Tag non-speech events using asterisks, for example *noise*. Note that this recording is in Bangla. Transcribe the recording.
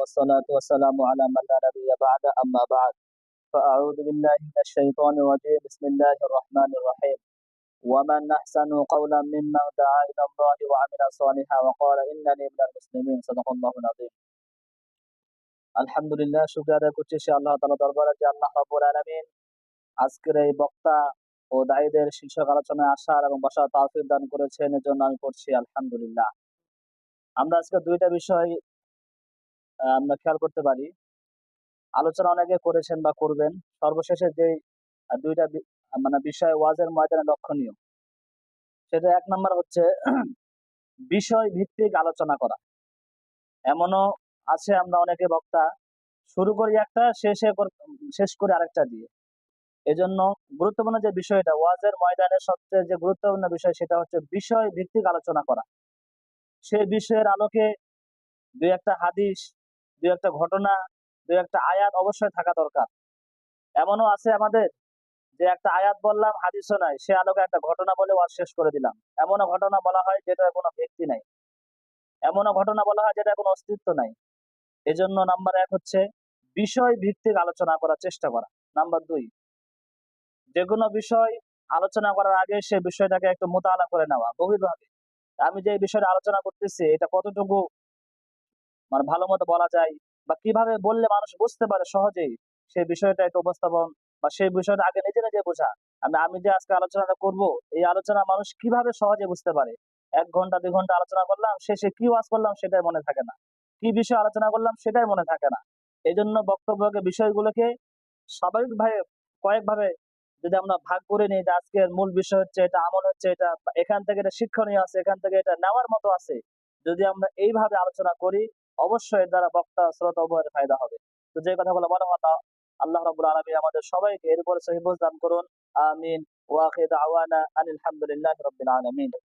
والصلاة والسلام على من لا نبي بعد أما بعد فأعوذ بالله من الشيطان الرجيم بسم الله الرحمن الرحيم ومن أحسن قولا ممن دعا إلى الله وعمل صالحا وقال إنني من المسلمين صدق الله العظيم আলহামদুলিল্লাহ শুক্রিয়া আদায় করছি সে আল্লাহ তালা দরবারে যে আল্লাহ রাবুল আলমিন আজকের এই বক্তা ও দায়ীদের শীর্ষক আলোচনায় আসার এবং বসার তাওফিক দান করেছেন এর জন্য আমি করছি আলহামদুলিল্লাহ আমরা আজকে দুইটা বিষয় আহ, আমরা খেয়াল করতে পারি। আলোচনা অনেকে করেছেন বা করবেন। সর্বশেষে যে দুইটা মানে বিষয় ওয়াজের ময়দানে লক্ষণীয়। সেটা এক নম্বর হচ্ছে *clears throat* বিষয় ভিত্তিক আলোচনা করা। এমনও আছে আমরা অনেকে বক্তা, শুরু করি একটা, শেষে শেষ করে আরেকটা দিয়ে। এজন্য গুরুত্বপূর্ণ যে বিষয়টা, ওয়াজের ময়দানে সবচেয়ে যে গুরুত্বপূর্ণ বিষয় সেটা হচ্ছে বিষয় ভিত্তিক আলোচনা করা। সেই বিষয়ের আলোকে দুই একটা হাদিস দুই একটা ঘটনা, দুই একটা আয়াত অবশ্যই থাকা দরকার। এমনও আছে আমাদের যে একটা আয়াত বললাম, হাদিসও নাই, সে আলোকে একটা ঘটনা বলে ওয়াজ শেষ করে দিলাম। এমনও ঘটনা বলা হয় যেটা কোনো ব্যক্তি নাই। এমনও ঘটনা বলা হয় যেটা কোনো অস্তিত্ব নাই। এজন্য নাম্বার এক হচ্ছে বিষয় ভিত্তিক আলোচনা করার চেষ্টা করা। নাম্বার দুই, যে কোনো বিষয় আলোচনা করার আগে সে বিষয়টাকে একটু মোতালা করে নেওয়া গভীরভাবে। আমি যে বিষয়টা আলোচনা করতেছি, এটা কতটুকু মানে ভালো মতো বলা যায় বা কীভাবে বললে মানুষ বুঝতে পারে সহজেই, সেই বিষয়টা একটু উপস্থাপন বা সেই বিষয়টা আগে নিজে নিজে বোঝা। আমি আমি যে আজকে আলোচনাটা করব, এই আলোচনা মানুষ কীভাবে সহজে বুঝতে পারে? এক ঘণ্টা, দুই ঘণ্টা আলোচনা করলাম, শেষে কি ওয়াজ করলাম সেটাই মনে থাকে না। কি বিষয় আলোচনা করলাম সেটাই মনে থাকে না। এই জন্য বক্তব্যকে, বিষয়গুলোকে স্বাভাবিকভাবে কয়েকভাবে যদি আমরা ভাগ করে নিই যে আজকের মূল বিষয় হচ্ছে এটা, আমল হচ্ছে এটা এখান থেকে এটা শিক্ষণীয় আছে, এখান থেকে এটা নেওয়ার মতো আছে, যদি আমরা এইভাবে আলোচনা করি অবশ্যই দ্বারা বক্তা, শ্রোতা উভয়ের ফায়দা হবে। তো যে কথাগুলো মনে কথা আল্লাহ রবুল আলমী আমাদের সবাইকে এর উপরে দান করুন। আমিন। ওয়াখিদ আওয়ানা আনিল হামদুলিল্লাহ রবিন আলমিন।